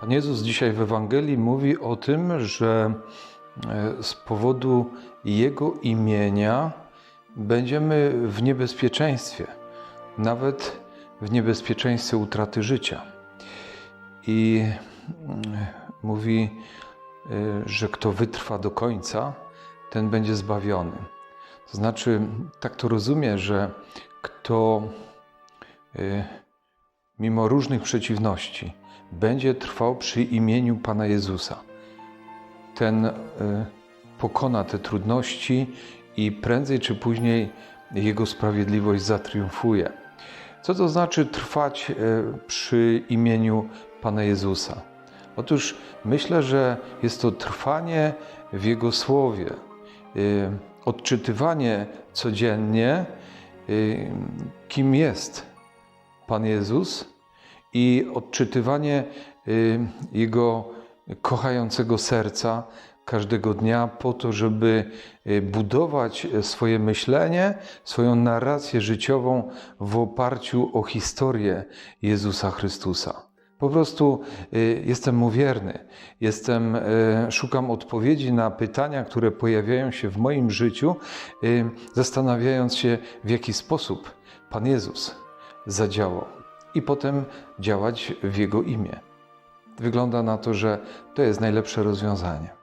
Pan Jezus dzisiaj w Ewangelii mówi o tym, że e, z powodu Jego imienia będziemy w niebezpieczeństwie, nawet w niebezpieczeństwie utraty życia. I mm, mówi, e, że kto wytrwa do końca, ten będzie zbawiony. To znaczy, tak to rozumie, że kto e, mimo różnych przeciwności będzie trwał przy imieniu Pana Jezusa, ten e, pokona te trudności i prędzej czy później Jego sprawiedliwość zatriumfuje. Co to znaczy trwać e, przy imieniu Pana Jezusa? Otóż myślę, że jest to trwanie w Jego słowie, e, odczytywanie codziennie, kim jest Pan Jezus i odczytywanie y, Jego kochającego serca każdego dnia po to, żeby y, budować swoje myślenie, swoją narrację życiową w oparciu o historię Jezusa Chrystusa. Po prostu y, jestem mu wierny. Jestem, szukam odpowiedzi na pytania, które pojawiają się w moim życiu, zastanawiając się, w jaki sposób Pan Jezus zadziałał i potem działać w Jego imię. Wygląda na to, że to jest najlepsze rozwiązanie.